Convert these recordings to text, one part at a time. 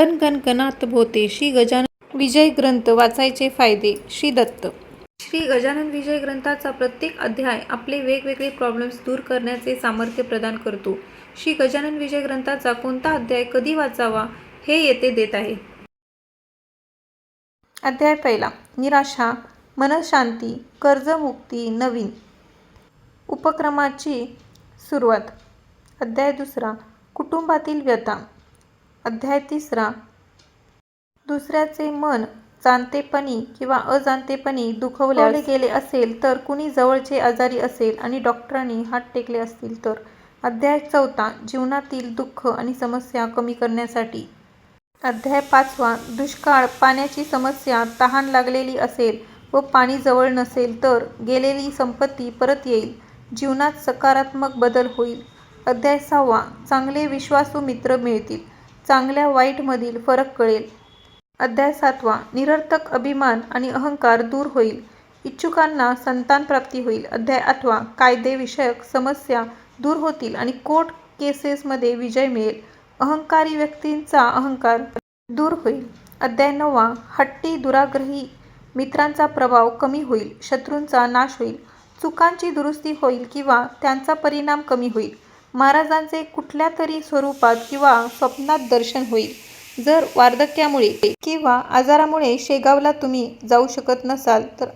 गण भोते श्री गजानन विजय ग्रंथ वाचायचे फायदे. श्री दत्त. श्री गजानन विजय ग्रंथाचा प्रत्येक अध्याय आपले वेगवेगळे प्रॉब्लेम्स दूर करण्याचे सामर्थ्य प्रदान करतो. श्री गजानन विजय ग्रंथाचा कोणता अध्याय कधी वाचावा हे येथे देत आहे. अध्याय पहिला. निराशा मनशांती कर्जमुक्ती नवीन. उपक्रमाची सुरुवात. अध्याय दुसरा. कुटुंबातील व्यथा. अध्याय तिसरा. दुसऱ्याचे मन जाणतेपणी किंवा अजाणतेपणी दुखवले गेले असेल तर कुणी जवळचे आजारी असेल आणि डॉक्टरांनी हात टेकले असतील तर? अध्याय चौथा जीवनातील दुःख आणि समस्या कमी करण्यासाठी. अध्याय पाचवा दुष्काळ पाण्याची समस्या तहान लागलेली असेल व पाणी जवळ नसेल तर गेलेली संपत्ती परत येईल. जीवनात सकारात्मक बदल होईल. अध्याय सहावा चांगले विश्वासू मित्र मिळतील. चांगल्या वाईटमधील फरक कळेल. अध्याय सातवा. निरर्थक अभिमान आणि अहंकार दूर होईल. इच्छुकांना संतान प्राप्ती होईल. अध्याय आठवा. कायदेविषयक समस्या दूर होतील आणि कोर्ट केसेसमध्ये विजय मिळेल. अहंकारी व्यक्तींचा अहंकार दूर होईल. अध्याय नववा. हट्टी दुराग्रही मित्रांचा प्रभाव कमी होईल. शत्रूंचा नाश होईल. चुकांची दुरुस्ती होईल किंवा त्यांचा परिणाम कमी होईल. महाराजांचे कुठल्या तरी स्वरूपात किंवा स्वप्नात दर्शन होईल. जर वार्धक्यामुळे किंवा आजारामुळे शेगावला तुम्ही जाऊ शकत नसाल तर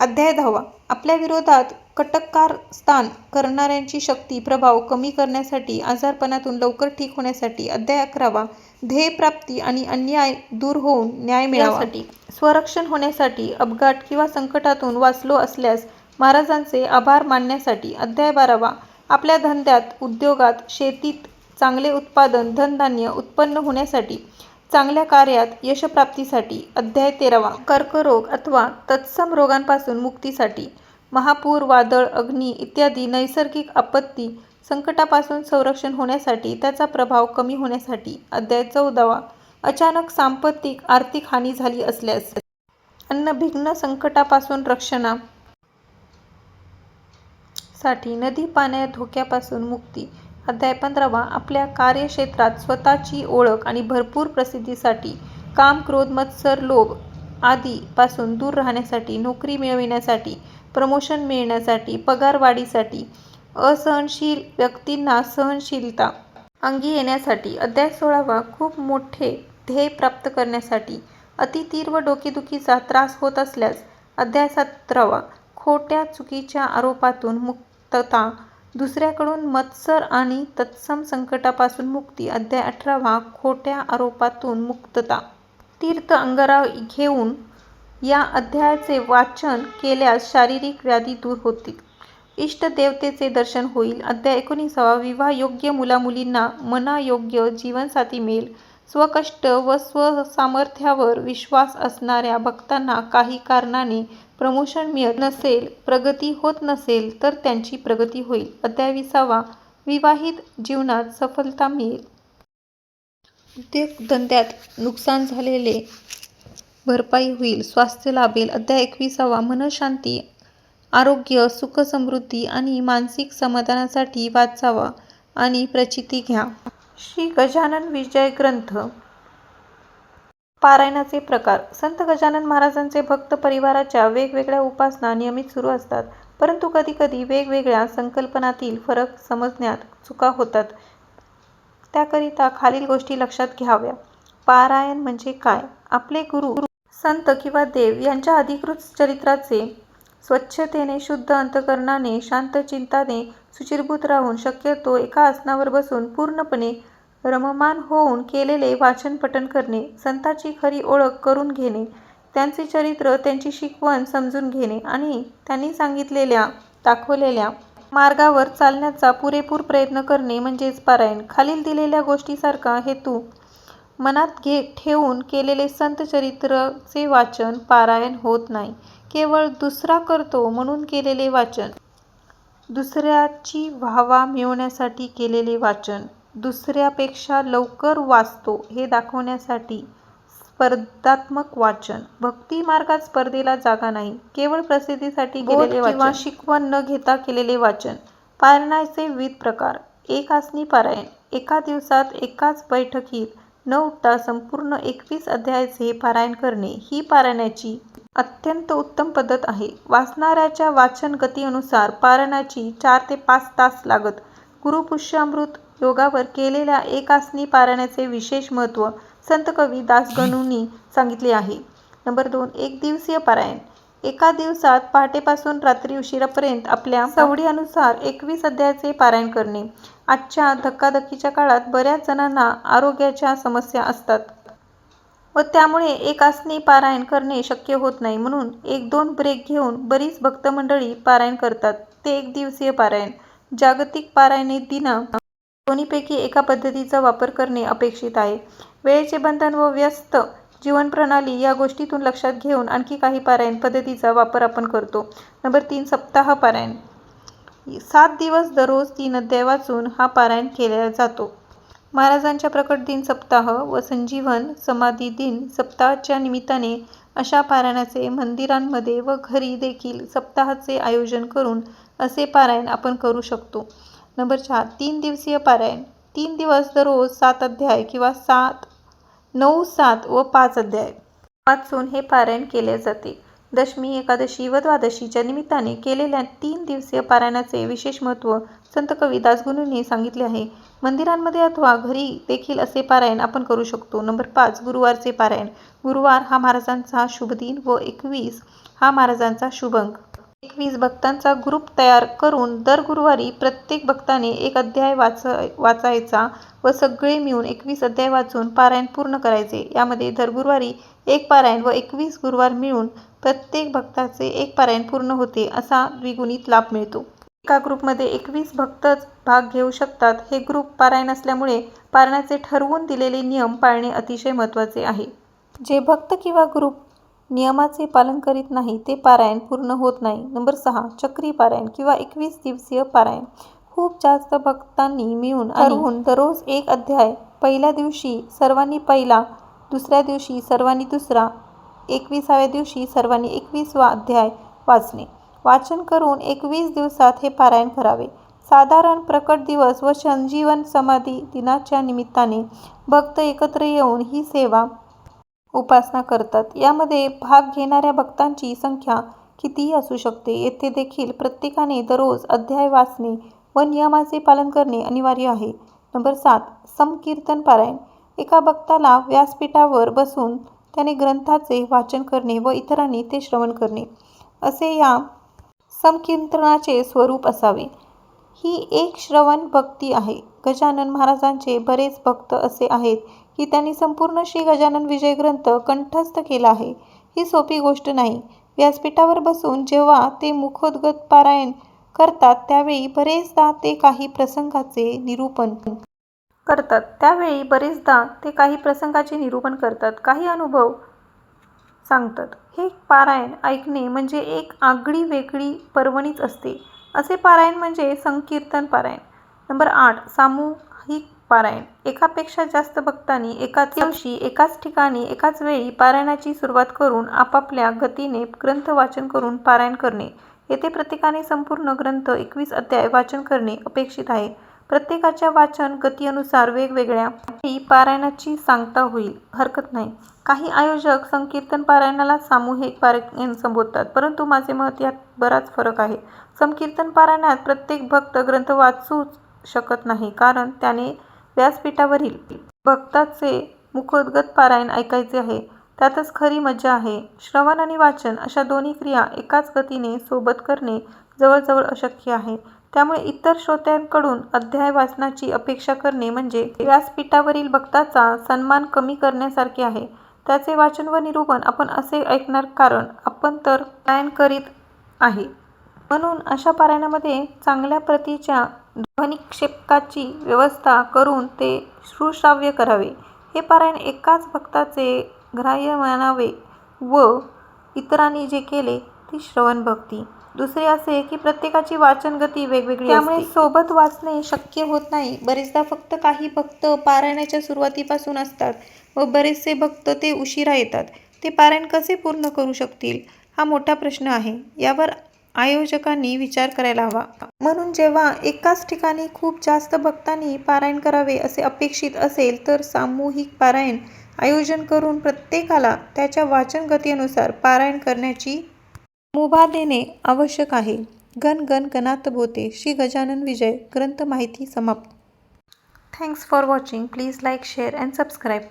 अध्याय धावा आपल्या विरोधात कटककार स्थान करणाऱ्यांची शक्ती प्रभाव कमी करण्यासाठी आजारपणातून लवकर ठीक होण्यासाठी अध्याय अकरावा. ध्येय प्राप्ती आणि अन्याय दूर होऊन न्याय मिळण्यासाठी स्वरक्षण होण्यासाठी अपघात किंवा संकटातून वाचलो असल्यास महाराजांचे आभार मानण्यासाठी अध्याय बारावा. आपल्या धंद्यात उद्योगात शेतीत चांगले उत्पादन धनधान्य उत्पन्न होण्यासाठी चांगल्या कार्यात यशप्राप्तीसाठी अध्याय तेरावा. कर्करोग अथवा तत्सम रोगांपासून मुक्तीसाठी महापूर वादळ अग्नी इत्यादी नैसर्गिक आपत्ती संकटापासून संरक्षण होण्यासाठी त्याचा प्रभाव कमी होण्यासाठी अध्याय चौदावा. अचानक सांपत्तिक आर्थिक हानी झाली असल्यास अन्नभिघ्न संकटापासून रक्षणा साठी नदी पाण्या धोक्यापासून मुक्ती. अध्याय पंधरावा. आपल्या कार्यक्षेत्रात स्वतःची ओळख आणि भरपूर प्रसिद्धीसाठी काम क्रोध मत्सर लोभ आदी पासून दूर राहण्यासाठी नोकरी मिळविण्यासाठी प्रमोशन मिळण्यासाठी पगार वाढीसाठी असहनशील व्यक्तींना सहनशीलता अंगी येण्यासाठी अध्याय सोळावा. खूप मोठे ध्येय प्राप्त करण्यासाठी अति तीव्र डोकेदुखीचा त्रास होत असल्यास अध्याय सतरावा. खोट्या चुकीच्या आरोपातून तथा दुसऱ्याकडून मत्सर आणि तत्सम संकटापासून मुक्ती अध्याय अठरावा खोट्या आरोपातून मुक्तता. तीर्थ अंगारा घेऊन या अध्यायाचे वाचन केल्यास शारीरिक व्याधी दूर होतील. इष्टदेवतेचे दर्शन होईल. अध्याय एकोणीसावा विवाह योग्य मुलामुलींना मनायोग्य जीवनसाथी मिळेल. स्वकष्ट व स्वसामर्थ्यावर विश्वास असणाऱ्या भक्तांना काही कारणाने प्रमोशन मिळत नसेल प्रगती होत नसेल तर त्यांची प्रगती होईल. अध्याय विसावा विवाहित जीवनात सफलता मिळेल. उद्योगधंद्यात नुकसान झालेले भरपाई होईल. स्वास्थ्य लाभेल. अध्याय एकविसावा. मनशांती आरोग्य सुखसमृद्धी आणि मानसिक समाधानासाठी वाचावा आणि प्रचिती घ्या. श्री गजानन विजय ग्रंथ पारायणाचे प्रकार. संत गजानन महाराजांचे भक्त परिवाराच्या वेगवेगळ्या उपासना नियमित सुरू असतात. परंतु कधीकधी वेगवेगळ्या संकल्पनातील फरक समजण्यात चुका होतात. त्याकरिता खालील गोष्टी लक्षात घ्याव्या. पारायण म्हणजे काय? आपले गुरु संत किंवा देव यांच्या अधिकृत चरित्राचे स्वच्छतेने शुद्ध अंतकरणाने शांत चिंताने सुचिरभूत राहून शक्यतो एका आसनावर बसून पूर्णपणे रममान होऊन केलेले वाचन पठण करणे संतांची खरी ओळख करून घेणे त्यांचे चरित्र त्यांची शिकवण समजून घेणे आणि त्यांनी सांगितलेल्या दाखवलेल्या मार्गावर चालण्याचा पुरेपूर प्रयत्न करणे म्हणजेच पारायण. खालील दिलेल्या गोष्टीसारखा हेतू मनात घे ठेवून केलेले संत चरित्रचे वाचन पारायण होत नाही. केवळ दुसरा करतो म्हणून केलेले वाचन. दुसऱ्याची व्हावा मिळवण्यासाठी केलेले वाचन. दुसऱ्यापेक्षा लवकर वाचतो हे दाखवण्यासाठी स्पर्धात्मक वाचन. भक्ती मार्गात स्पर्धेला जागा नाही केवळ प्रसिद्धीसाठी केलेले किंवा शिकवण न घेता केलेले वाचन. पारायणाचे विविध प्रकार. एक आसनी पारायण. एका दिवसात एकाच बैठकीत न उठता संपूर्ण एकवीस अध्यायाचे पारायण करणे ही पारायणाची अत्यंत उत्तम पद्धत आहे. वाचणाऱ्याच्या वाचन गतीनुसार पारायणाची चार ते पाच तास लागत. गुरुपुष्यामृत योगावर केलेल्या एकासनी पारायणाचे विशेष महत्त्व संत कवी दासगणूंनी सांगितले आहे. नंबर दोन एक दिवसीय पारायण एका दिवसात पहाटेपासून रात्री उशिरापर्यंत आपल्या सवडीनुसार एकवीस अध्यायाचे पारायण करणे. आजच्या धक्काधक्कीच्या काळात बऱ्याच जणांना आरोग्याच्या समस्या असतात. व त्यामुळे एक आसनी पारायण करणे शक्य होत नाही. म्हणून एक दोन ब्रेक घेऊन बरीच भक्तमंडळी पारायण करतात ते एक दिवसीय पारायण. जागतिक पारायणे दिना दोन्हीपैकी एका पद्धतीचा वापर करणे अपेक्षित आहे. वेळेचे बंधन व व्यस्त जीवनप्रणाली या गोष्टीतून लक्षात घेऊन आणखी काही पारायण पद्धतीचा वापर आपण करतो. नंबर तीन सप्ताह पारायण सात दिवस दररोज तीन अध्याय वाचून हा पारायण केला जातो. महाराजांच्या प्रकट दिन सप्ताह व संजीवन समाधी दिन सप्ताहाच्या निमित्ताने अशा पारायणाचे मंदिरांमध्ये व घरी देखील सप्ताहाचे आयोजन करून असे पारायण आपण करू शकतो. नंबर चार तीन दिवसीय पारायण तीन दिवस दररोज सात अध्याय किंवा सात, नऊ, सात व पाच अध्याय वाचून हे पारायण केले जाते. दशमी, एकादशी व द्वादशीच्या निमित्ताने केलेल्या तीन दिवसीय पारायणाचे विशेष महत्त्व संत कवी दासगुरूंनी सांगितले आहे. मंदिरांमध्ये अथवा घरी देखील असे पारायण आपण करू शकतो. नंबर पाच गुरुवारचे पारायण गुरुवार हा महाराजांचा शुभदिन व एकवीस हा महाराजांचा शुभ अंक. एकवीस भक्तांचा ग्रुप तयार करून दर गुरुवारी प्रत्येक भक्ताने एक अध्याय वाच वाचायचा व सगळे मिळून एकवीस अध्याय वाचून पारायण पूर्ण करायचे. यामध्ये दर गुरुवारी एक पारायण व एकवीस गुरुवार मिळून प्रत्येक भक्ताचे एक पारायण पूर्ण होते असा द्विगुणित लाभ मिळतो. एका ग्रुपमध्ये एकवीस भक्तच भाग घेऊ शकतात. हे ग्रुप पारायण असल्यामुळे पारायणाचे ठरवून दिलेले नियम पाळणे अतिशय महत्त्वाचे आहे. जे भक्त किंवा ग्रुप नियमाचे पालन करीत नाही ते पारायण पूर्ण होत नाही. नंबर सहा चक्री पारायण किंवा एकवीस दिवसीय पारायण खूप जास्त भक्तांनी मिळून ठरवून दररोज एक अध्याय पहिल्या दिवशी सर्वांनी पहिला, दुसऱ्या दिवशी सर्वांनी दुसरा, एकविसाव्या दिवशी सर्वांनी एकविसावा अध्याय वाचणे. वाचन करून एकवीस दिवसात हे पारायण करावे. साधारण प्रकट दिवस व संजीवन समाधी दिनाच्या निमित्ताने भक्त एकत्र येऊन ही सेवा उपासना करतात. यामध्ये भाग घेणाऱ्या भक्तांची संख्या कितीही असू शकते. येथे देखील प्रत्येकाने दररोज अध्याय वाचणे व नियमाचे पालन करणे अनिवार्य आहे. नंबर सात समकीर्तन पारायण एका भक्ताला व्यासपीठावर बसून त्याने ग्रंथाचे वाचन करणे व इतरांनी ते श्रवण करणे असे या समकीर्तनाचे स्वरूप असावे. ही एक श्रवण भक्ती आहे. गजानन महाराजांचे बरेच भक्त असे आहेत की त्यांनी संपूर्ण श्री गजानन विजय ग्रंथ कंठस्थ केला आहे. ही सोपी गोष्ट नाही. व्यासपीठावर बसून जेव्हा ते मुखोद्गत पारायण करतात त्यावेळी बरेचदा ते काही प्रसंगाचे निरूपण करतात. त्यावेळी बरेचदा ते काही प्रसंगाचे निरूपण करतात. काही अनुभव सांगतात. हे पारायण ऐकणे म्हणजे एक आगळी वेगळी पर्वणीच असते. असे पारायण म्हणजे संकीर्तन पारायण. नंबर आठ सामूहिक पारायण एकापेक्षा जास्त भक्तांनी एकाच दिवशी, एकाच ठिकाणी, एकाच वेळी पारायणाची सुरुवात करून आपापल्या गतीने ग्रंथ वाचन करून पारायण करणे. येथे प्रत्येकाने संपूर्ण ग्रंथ एकवीस अध्याय वाचन करणे अपेक्षित आहे. प्रत्येकाच्या वाचन गतीनुसार वेगवेगळ्या पारायणाची सांगता होईल हरकत नाही. काही आयोजक संकीर्तन पारायणाला सामूहिक पारायण संबोधतात परंतु माझे मत यात बराच फरक आहे. संकीर्तन पारायणात प्रत्येक भक्त ग्रंथ वाचूच शकत नाही कारण त्याने व्यासपीठावरील भक्ताचे मुखोद्गत पारायण ऐकायचे आहे. त्यातच खरी मजा आहे. श्रवण आणि वाचन अशा दोन्ही क्रिया एकाच गतीने सोबत करणे जवळजवळ अशक्य आहे. त्यामुळे इतर श्रोत्यांकडून अध्याय वाचनाची अपेक्षा करणे म्हणजे व्यासपीठावरील भक्ताचा सन्मान कमी करण्यासारखे आहे. त्याचे वाचन व निरूपण आपण असे ऐकणार कारण आपण तर पारायण करीत आहे. म्हणून अशा पारायणामध्ये चांगल्या प्रतीच्या ध्वनिक्षेपकाची व्यवस्था करून ते सुश्राव्य करावे. हे पारायण एकाच भक्ताचे ग्राह्य मानावे व इतरांनी जे केले ती श्रवणभक्ती. दुसरे असे की प्रत्येकाची वाचन गती वेगवेगळी असते. त्यामुळे सोबत वाचणे शक्य होत नाही. बरेचदा फक्त काही भक्त पारायणाच्या सुरुवातीपासून असतात व बरेचसे भक्त ते उशिरा येतात. ते पारायण कसे पूर्ण करू शकतील हा मोठा प्रश्न आहे. यावर आयोजकांनी विचार करायला हवा. म्हणून जेव्हा एकाच ठिकाणी खूप जास्त भक्तांनी पारायण करावे असे अपेक्षित असेल तर सामूहिक पारायण आयोजन करून प्रत्येकाला त्याच्या वाचन गतीनुसार पारायण करण्याची मुभा देणे आवश्यक आहे. गण गण गणात बोते. श्री गजानन विजय ग्रंथ माहिती समाप्त. Thanks for watching please like share and subscribe